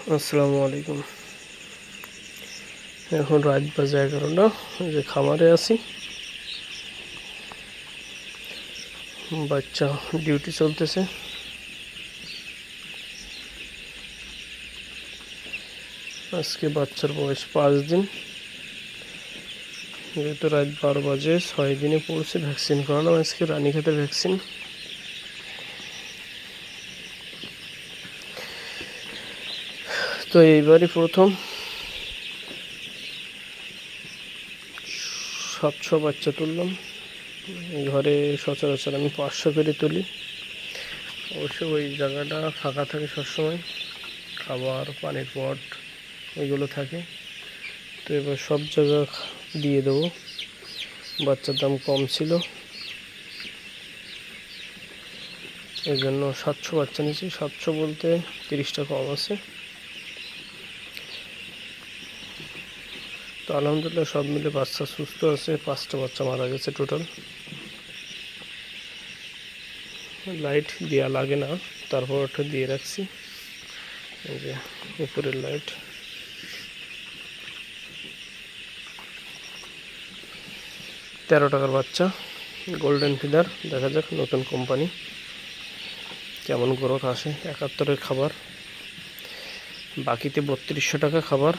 আসসালামু আলাইকুম। এখন রাত বাজে এগারোটা যে খামারে আছি। বাচ্চা ডিউটি চলতেছে। আজকে বাচ্চার বয়স পাঁচ দিন। যেহেতু রাত বারো বাজে, ছয় দিনে পড়ছে ভ্যাকসিন করানো আজকে রানীখাতে ভ্যাকসিন। তো এইবারই প্রথম। সাতশো বাচ্চা তুললাম। ঘরে সচরাচর আমি পাঁচশো করে তুলি। অবশ্য ওই জায়গাটা ফাঁকা থাকে সবসময়। খাবার, পানির পট, এগুলো থাকে। তো এবার সব জায়গা দিয়ে দেবো। বাচ্চার দাম কম ছিল। এই জন্য সাতশো বাচ্চা নিয়েছি। সাতশো বলতে তিরিশটা কম আছে। তো আলহামদুলিল্লাহ সব মিলে বাচ্চা সুস্থ আছে, পাঁচটা বাচ্চা মারা গেছে টোটাল লাইট দেওয়া লাগে না, তারপর ওটা দিয়ে রাখছি। যে উপরের লাইট তেরো টাকার বাচ্চা গোল্ডেন ফিদার দেখা যাক নতুন কোম্পানি কেমন গ্রোথ আসে, একাত্তরের খাবার। বাকিতে বত্রিশশো টাকা খাবার।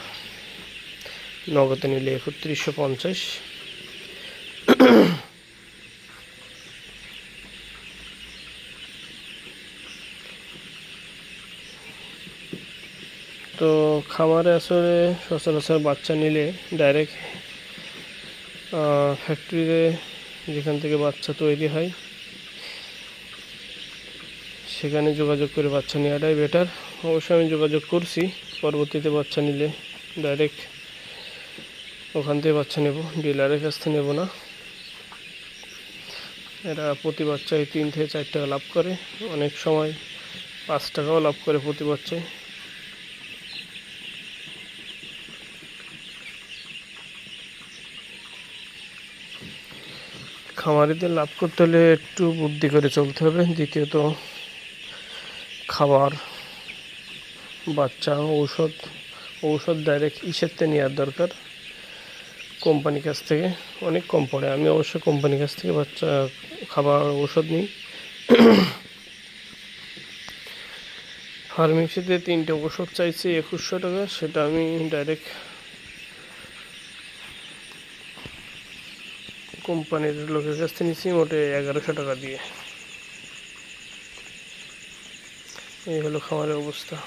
নগদে নিলে একত্রিশশো পঞ্চাশ। তো খামারে আসলে সচরাচর বাচ্চা নিলে ডাইরেক্ট ফ্যাক্টরিতে যেখান থেকে বাচ্চা তৈরি হয়, সেখানে যোগাযোগ করে বাচ্চা নেওয়াটাই বেটার অবশ্যই আমি যোগাযোগ করছি, পরবর্তীতে বাচ্চা নিলে ডাইরেক্ট ওখান থেকে বাচ্চা নেব, ডিলারের কাছ থেকে নেব না। এরা প্রতি বাচ্চায় তিন থেকে চার টাকা লাভ করে, অনেক সময় পাঁচ টাকাও লাভ করে প্রতি বাচ্চায়। খামারিদের লাভ করতে হলে একটু বুদ্ধি করে চলতে হবে। দ্বিতীয়ত, খাবার, বাচ্চা, ঔষধ ঔষধ ডাইরেক্ট ইসেরতে নেওয়ার দরকার। কোম্পানির কাছ থেকে, অনেক কম পড়ে। আমি অবশ্য কোম্পানির কাছ থেকে বাচ্চা, খাবার ওষুধ নিই। ফার্মেসিতে তিনটে ওষুধ চাইছি, একুশশো টাকা, সেটা আমি ডাইরেক্ট কোম্পানির লোকের কাছ থেকে নিচ্ছি মোটে এগারোশো টাকা দিয়ে। এই হলো খামারের অবস্থা।